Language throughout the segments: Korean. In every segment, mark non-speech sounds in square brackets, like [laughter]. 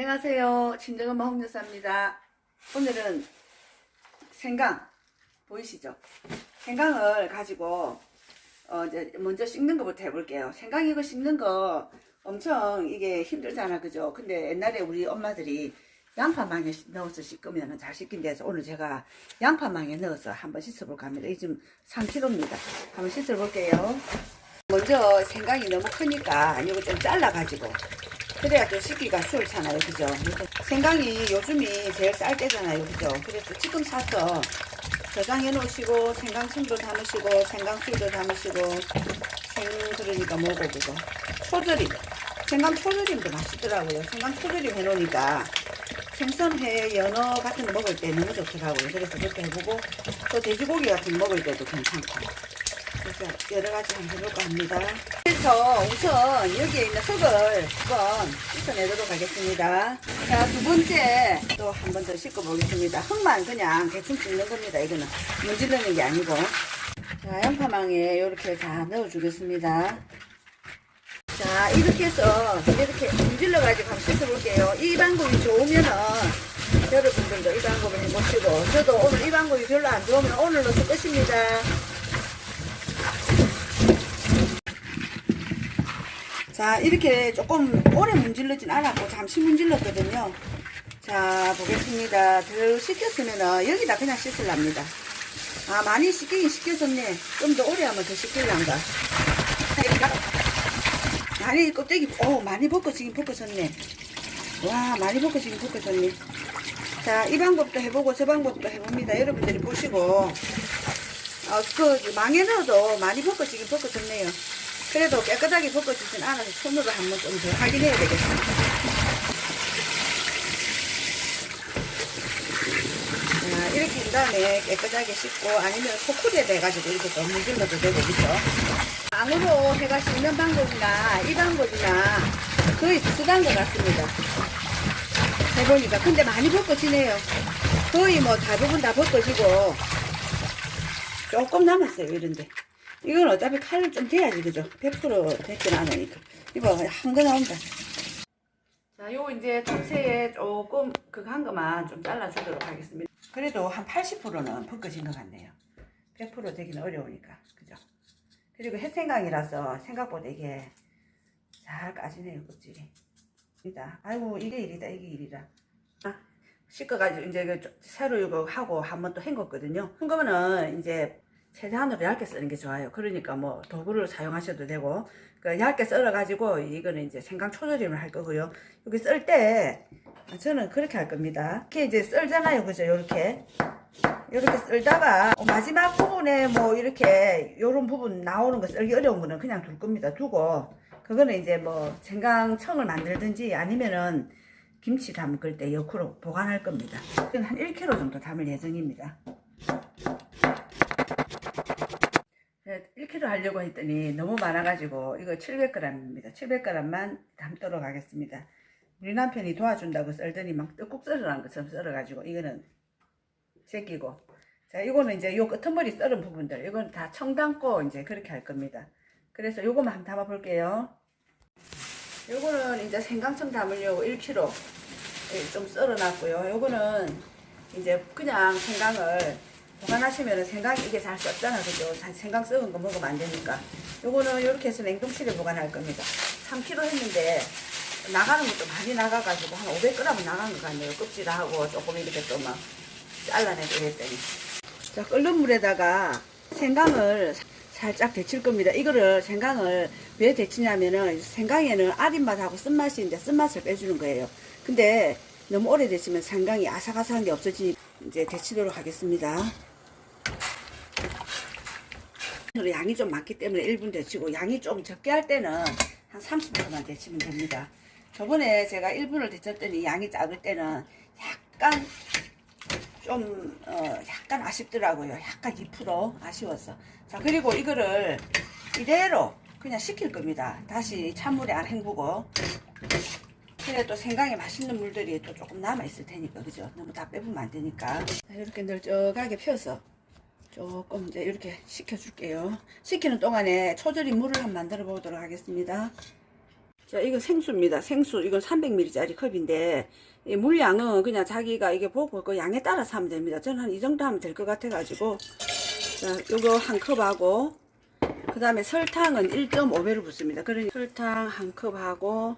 안녕하세요. 친정엄마 홍여사입니다. 오늘은 생강 보이시죠? 생강을 가지고 어 이제 먼저 씻는 것부터 해볼게요. 생강 이거 씻는 거 엄청 이게 힘들잖아, 그죠? 근데 옛날에 우리 엄마들이 양파망에 넣어서 씻으면 잘 씻긴다 해서 오늘 제가 양파망에 넣어서 한번 씻어볼까 합니다. 이게 지금 3kg입니다. 한번 씻어볼게요. 먼저 생강이 너무 크니까 이거 좀 잘라가지고 그래야 좀 씻기가 수월찮아요. 그죠? 생강이 요즘이 제일 쌀 때잖아요. 그죠? 그래서 지금 사서 저장해 놓으시고 생강청도 담으시고 생강술도 담으시고 생 그러니까 뭐고 그거? 초절임. 생강 초절임도 맛있더라고요. 생강 초절임 해 놓으니까 생선회 연어 같은 거 먹을 때 너무 좋더라고요. 그래서 그렇게 해보고 또 돼지고기 같은 거 먹을 때도 괜찮고 그래서 여러 가지 한번 해볼까 합니다. 그래서 우선 여기에 있는 흙을 한번 씻어내도록 하겠습니다. 자, 두 번째 또 한 번 더 씻고 보겠습니다. 흙만 그냥 대충 씻는 겁니다. 이거는 문지르는 게 아니고. 자, 양파망에 이렇게 다 넣어주겠습니다. 자, 이렇게 해서 이렇게 문질러가지고 한번 씻어볼게요. 이 방법이 좋으면은 여러분들도 이 방법을 해보시고 저도 오늘 이 방법이 별로 안 좋으면 오늘로 쓸 것입니다. 자 이렇게 조금 오래 문질러진 않았고 잠시 문질렀거든요. 자 보겠습니다. 덜 씻겼으면 여기다 그냥 씻을랍니다. 아 많이 씻기긴 씻겨졌네. 좀 더 오래 하면 더 씻길란가? 많이 껍데기 오 많이 벗겨지긴 벗겨졌네. 와 많이 벗겨지긴 벗겨졌네. 자이 방법도 해보고 저 방법도 해봅니다. 여러분들이 보시고. 어, 그 망에 넣어도 많이 벗겨지긴 벗겨졌네요 그래도 깨끗하게 벗겨지진 않아서 손으로 한번 좀 더 확인해야 되겠습니다. 자, 이렇게 한 다음에 깨끗하게 씻고 아니면 소쿠리에 대가지고 이렇게 좀 문질러도 되고 그죠? 방으로 해가 씻는 방법이나 이 방법이나 거의 비슷한 것 같습니다. 해보니까 근데 많이 벗겨지네요. 거의 뭐 대부분 다 벗겨지고 조금 남았어요 이런데. 이건 어차피 칼을 좀 대야지 그죠? 100% 됐진 않으니까. 이거 한 거 나온다. 자 요거 이제 탑새에 조금 그거 한 거만 좀 잘라주도록 하겠습니다. 그래도 한 80%는 벗겨진 것 같네요. 100% 되기는 어려우니까 그죠? 그리고 햇생강이라서 생각보다 이게 잘 까지네요 껍질이 이다. 아이고 이게 일이다 이게 일이라. 아, 씻어가지고 이제 그 새로 이거 하고 한번 또 헹궜거든요. 헹구면은 이제 최대한으로 얇게 쓰는 게 좋아요. 그러니까 뭐 도구를 사용하셔도 되고 그 얇게 썰어가지고 이거는 이제 생강 초절임을 할 거고요. 여기 썰 때 저는 그렇게 할 겁니다. 이렇게 이제 썰잖아요, 그죠? 요렇게 이렇게 썰다가 마지막 부분에 뭐 이렇게 요런 부분 나오는 거 썰기 어려운 거는 그냥 둘 겁니다. 두고 그거는 이제 뭐 생강청을 만들든지 아니면은 김치 담글 때 역으로 보관할 겁니다. 한 1kg 정도 담을 예정입니다. 1kg 하려고 했더니 너무 많아가지고 이거 700g입니다. 700g만 담도록 하겠습니다. 우리 남편이 도와준다고 썰더니 막 떡국 썰어놓은 것처럼 썰어가지고 이거는 제끼고 자 이거는 이제 요 끄트머리 썰은 부분들 이건 다 청 담고 이제 그렇게 할 겁니다. 그래서 요거만 한번 담아 볼게요. 요거는 이제 생강청 담으려고 1kg 좀 썰어놨고요. 요거는 이제 그냥 생강을 보관하시면 생강이 이게 잘 썩잖아. 그죠? 생강 썩은 거 먹으면 안 되니까. 요거는 이렇게 해서 냉동실에 보관할 겁니다. 3kg 했는데 나가는 것도 많이 나가가지고 한 500g 나간 것 같네요. 껍질하고 조금 이렇게 또 막 잘라내고 이랬더니. 자 끓는 물에다가 생강을 살짝 데칠 겁니다. 이거를 생강을 왜 데치냐면은 생강에는 아린맛하고 쓴맛이 있는데 쓴맛을 빼주는 거예요. 근데 너무 오래 데치면 생강이 아삭아삭한 게 없어지니 이제 데치도록 하겠습니다 양이 좀 많기 때문에 1분 데치고 양이 좀 적게 할 때는 한 30분만 데치면 됩니다. 저번에 제가 1분을 데쳤더니 양이 작을 때는 약간 좀 어, 약간 아쉽더라고요. 약간 2% 아쉬웠어. 자 그리고 이거를 이대로 그냥 식힐 겁니다. 다시 찬물에 안 헹구고 그래 또 생강에 맛있는 물들이 또 조금 남아 있을 테니까 그죠? 너무 다 빼보면 안 되니까 자, 이렇게 널쩍하게 펴서 조금 이제 이렇게 식혀줄게요. 식히는 동안에 초절임 물을 한번 만들어 보도록 하겠습니다. 자, 이건 생수입니다. 생수. 이건 300ml짜리 컵인데, 이 물량은 그냥 자기가 이게 보고 그 양에 따라서 하면 됩니다. 저는 한 이 정도 하면 될 것 같아 가지고. 자, 요거 한 컵하고, 그 다음에 설탕은 1.5배로 붓습니다. 그러니 설탕 한 컵하고,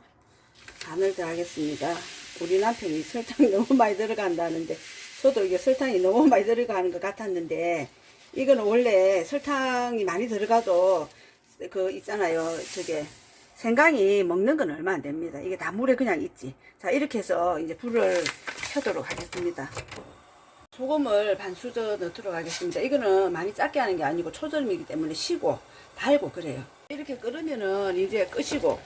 간을 더 하겠습니다. 우리 남편이 설탕이 [laughs] 너무 많이 들어간다는데, 저도 이게 설탕이 너무 많이 들어가는 것 같았는데, 이거는 원래 설탕이 많이 들어가도, 그, 있잖아요. 저게, 생강이 먹는 건 얼마 안 됩니다. 이게 다 물에 그냥 있지. 자, 이렇게 해서 이제 불을 켜도록 하겠습니다. 소금을 반 수저 넣도록 하겠습니다. 이거는 많이 작게 하는 게 아니고 초절임이기 때문에 쉬고 달고 그래요. 이렇게 끓으면은 이제 끄시고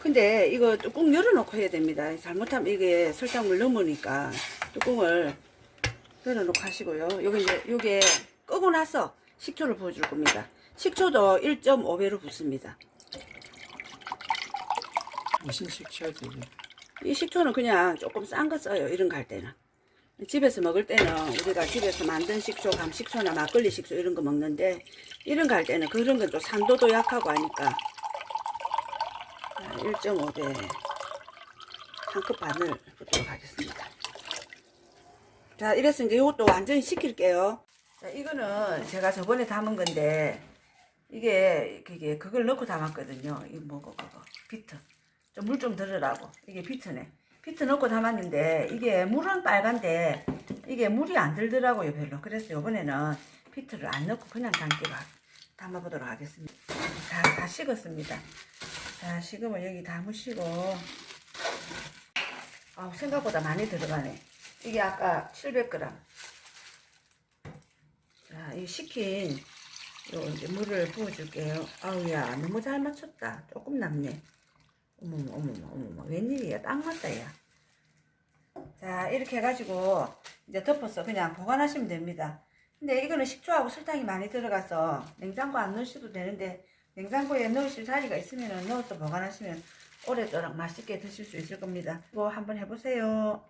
근데 이거 뚜껑 열어놓고 해야 됩니다. 잘못하면 이게 설탕물 넘으니까 뚜껑을 열어놓고 하시고요. 요게 이제 요게 끄고 나서 식초를 부어줄 겁니다. 식초도 1.5배로 붓습니다. 무슨 식초지? 이 식초는 그냥 조금 싼 거 써요. 이런 거 할 때는. 집에서 먹을 때는 우리가 집에서 만든 식초, 감식초나 막걸리 식초 이런 거 먹는데 이런 거 할 때는 그런 건좀 산도도 약하고 하니까 1.5배 한 컵 반을 붓도록 하겠습니다. 자, 이제 이것도 완전히 식힐게요. 자, 이거는 제가 저번에 담은 건데 이게 그게 그걸 넣고 담았거든요. 이거 뭐고 그거 비트. 좀물좀 들으라고. 이게 비트네. 비트 넣고 담았는데 이게 물은 빨간데 이게 물이 안 들더라고요 별로. 그래서 이번에는 비트를 안 넣고 그냥 담기로 하- 담아보도록 하겠습니다. 다, 다 식었습니다. 자 식으면 여기 담으시고 아 생각보다 많이 들어가네. 이게 아까 700g. 자, 이 식힌 요 이제 물을 부어줄게요. 아우야 너무 잘 맞췄다. 조금 남네. 어머머 어머머 어머머 웬일이야 딱 맞다 야. 자 이렇게 해가지고 이제 덮어서 그냥 보관하시면 됩니다. 근데 이거는 식초하고 설탕이 많이 들어가서 냉장고 안 넣으셔도 되는데 냉장고에 넣으실 자리가 있으면 넣어서 보관하시면 오래도록 맛있게 드실 수 있을 겁니다. 이거 한번 해보세요.